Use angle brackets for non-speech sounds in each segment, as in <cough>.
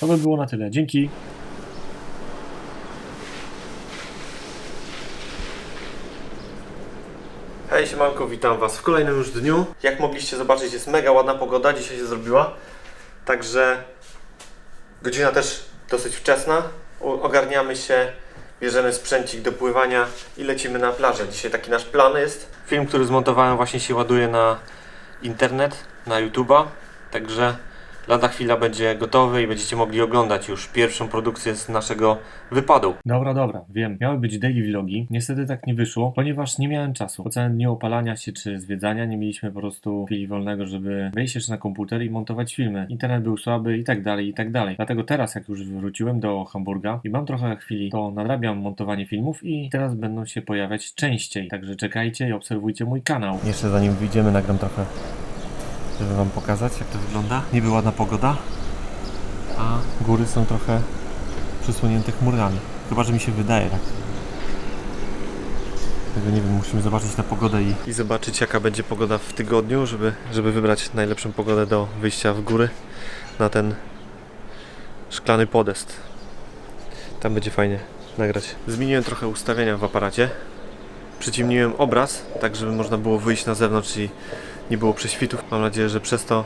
To by było na tyle. Dzięki. Hej siemanko, witam Was w kolejnym już dniu. Jak mogliście zobaczyć jest mega ładna pogoda, dzisiaj się zrobiła. Także godzina też dosyć wczesna. Ogarniamy się, bierzemy sprzęcik do pływania i lecimy na plażę. Dzisiaj taki nasz plan jest. Film, który zmontowałem właśnie się ładuje na internet, na YouTube'a. Także lada chwila będzie gotowy i będziecie mogli oglądać już pierwszą produkcję z naszego wypadu. Dobra, dobra, wiem. Miały być daily vlogi. Niestety tak nie wyszło, ponieważ nie miałem czasu. Po całym dniu opalania się czy zwiedzania nie mieliśmy po prostu chwili wolnego, żeby wejść jeszcze na komputer i montować filmy. Internet był słaby i tak dalej, i tak dalej. Dlatego teraz, jak już wróciłem do Hamburga i mam trochę chwili, to nadrabiam montowanie filmów i teraz będą się pojawiać częściej. Także czekajcie i obserwujcie mój kanał. Jeszcze zanim wyjdziemy, nagram trochę, żeby Wam pokazać, jak to wygląda. Niby ładna pogoda, a góry są trochę przysłonięte chmurami. Chyba, że mi się wydaje tak. Tego nie wiem, musimy zobaczyć na pogodę i... I zobaczyć, jaka będzie pogoda w tygodniu, żeby, żeby wybrać najlepszą pogodę do wyjścia w góry na ten szklany podest. Tam będzie fajnie nagrać. Zmieniłem trochę ustawienia w aparacie przyciemniłem obraz, tak żeby można było wyjść na zewnątrz i nie było prześwitów. Mam nadzieję, że przez to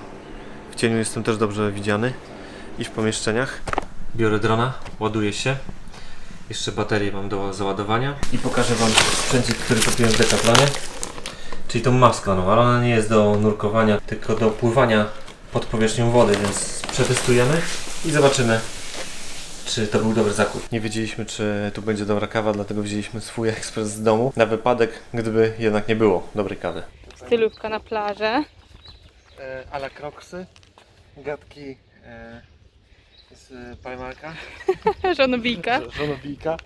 w cieniu jestem też dobrze widziany i w pomieszczeniach. Biorę drona, ładuję się. Jeszcze baterię mam do załadowania. I pokażę Wam sprzęcik, który kupiłem w Decathlonie. Czyli tą maskę, no, ale ona nie jest do nurkowania, tylko do pływania pod powierzchnią wody, więc przetestujemy i zobaczymy, czy to był dobry zakup. Nie wiedzieliśmy, czy tu będzie dobra kawa, dlatego wzięliśmy swój ekspres z domu na wypadek, gdyby jednak nie było dobrej kawy. Stylówka na plażę. E, ala kroksy, gadki e, z Primarka, <laughs> Żonobijka. żonobijka.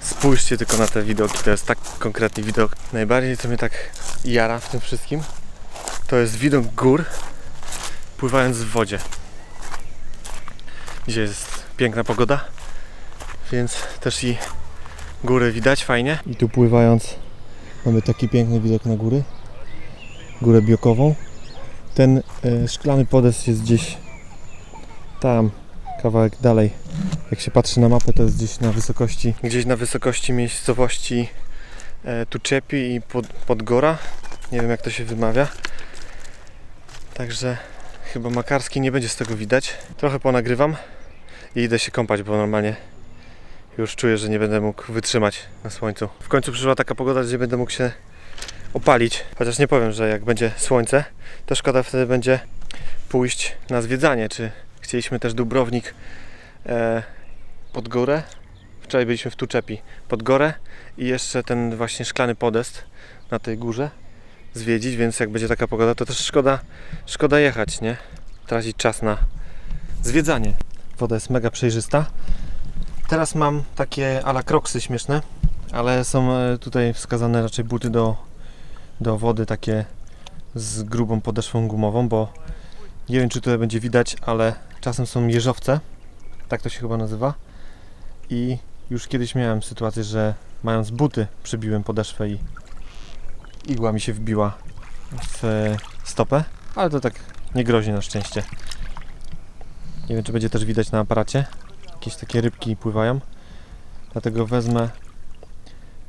Spójrzcie tylko na te widoki, to jest tak konkretny widok. Najbardziej co mnie tak jara w tym wszystkim, to jest widok gór pływając w wodzie. Dzisiaj jest piękna pogoda, więc też i góry widać fajnie. I tu pływając mamy taki piękny widok na góry, górę biokową. Ten e, szklany podest jest gdzieś tam, kawałek dalej. Jak się patrzy na mapę, to jest gdzieś na wysokości, gdzieś na wysokości miejscowości e, Tuczepi i pod, Podgora. Nie wiem jak to się wymawia. Także chyba Makarski nie będzie z tego widać. Trochę ponagrywam i idę się kąpać, bo normalnie już czuję, że nie będę mógł wytrzymać na słońcu. W końcu przyszła taka pogoda, gdzie będę mógł się opalić. Chociaż nie powiem, że jak będzie słońce, to szkoda wtedy będzie pójść na zwiedzanie. Czy chcieliśmy też Dubrownik e, pod górę. Wczoraj byliśmy w Tuczepi pod górę i jeszcze ten właśnie szklany podest na tej górze zwiedzić, więc jak będzie taka pogoda, to też szkoda, szkoda jechać, nie? Tracić czas na zwiedzanie. Woda jest mega przejrzysta. Teraz mam takie ala kroksy śmieszne, ale są e, tutaj wskazane raczej buty do, do wody takie z grubą podeszwą gumową, bo nie wiem czy tutaj będzie widać, ale czasem są jeżowce, tak to się chyba nazywa i już kiedyś miałem sytuację, że mając buty przybiłem podeszwę i igła mi się wbiła w e, stopę, ale to tak nie grozi na szczęście. Nie wiem, czy będzie też widać na aparacie. Jakieś takie rybki pływają. Dlatego wezmę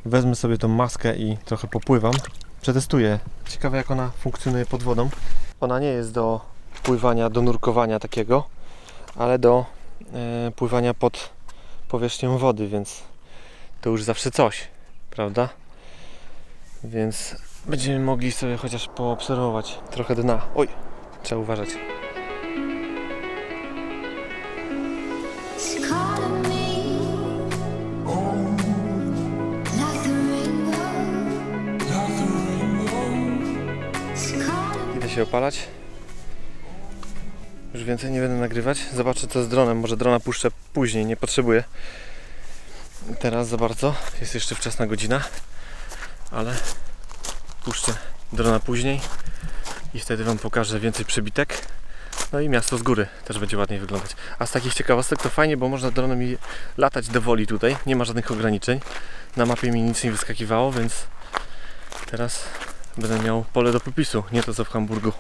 wezmę sobie tą maskę i trochę popływam. Przetestuję. Ciekawe jak ona funkcjonuje pod wodą. Ona nie jest do pływania, do nurkowania takiego, ale do e, pływania pod powierzchnią wody, więc to już zawsze coś, prawda? Więc będziemy mogli sobie chociaż poobserwować trochę dna. Oj, trzeba uważać. Idę się opalać. Już więcej nie będę nagrywać. Zobaczę co z dronem. Może drona puszczę później, nie potrzebuję. Teraz za bardzo. Jest jeszcze wczesna godzina. Ale puszczę drona później i wtedy Wam pokażę więcej przebitek. No i miasto z góry też będzie ładniej wyglądać. A z takich ciekawostek to fajnie, bo można dronem latać do woli tutaj. Nie ma żadnych ograniczeń. Na mapie mi nic nie wyskakiwało, więc teraz będę miał pole do popisu, nie to co w Hamburgu.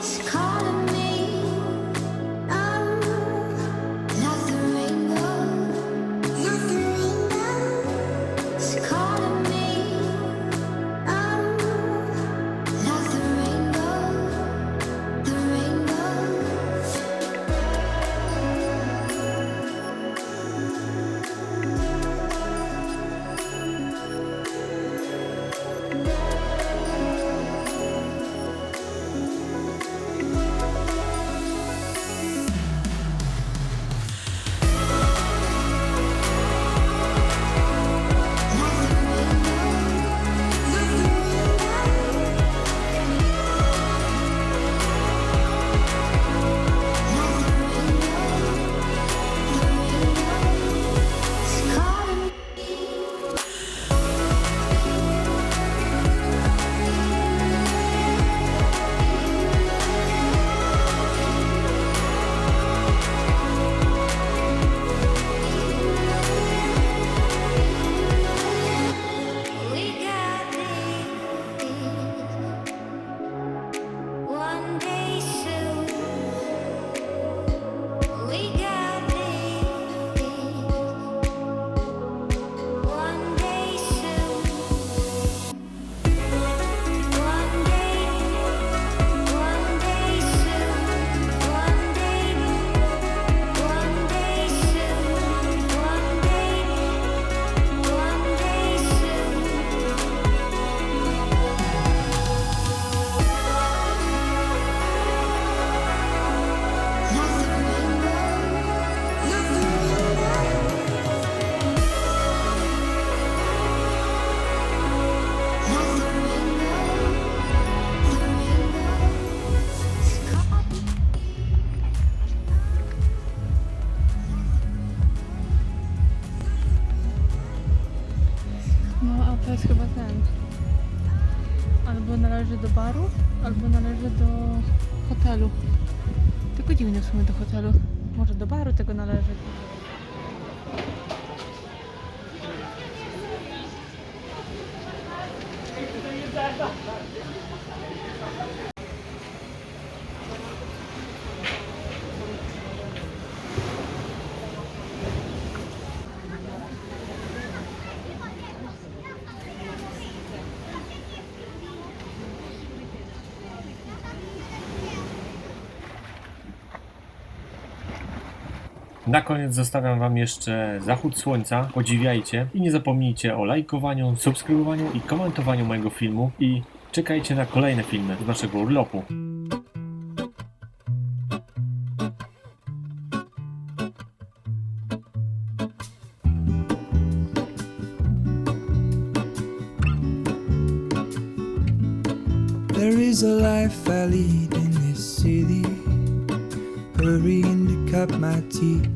Scar jest chyba ten. Albo należy do baru, albo należy do hotelu. Tylko dziwne w sumie do hotelu. Może do baru tego należy. Na koniec zostawiam Wam jeszcze zachód słońca. Podziwiajcie i nie zapomnijcie o lajkowaniu, subskrybowaniu i komentowaniu mojego filmu. I czekajcie na kolejne filmy z naszego urlopu. There is a life I lead in this city. Hurrying to cut my teeth.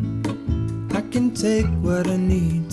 I can take what I need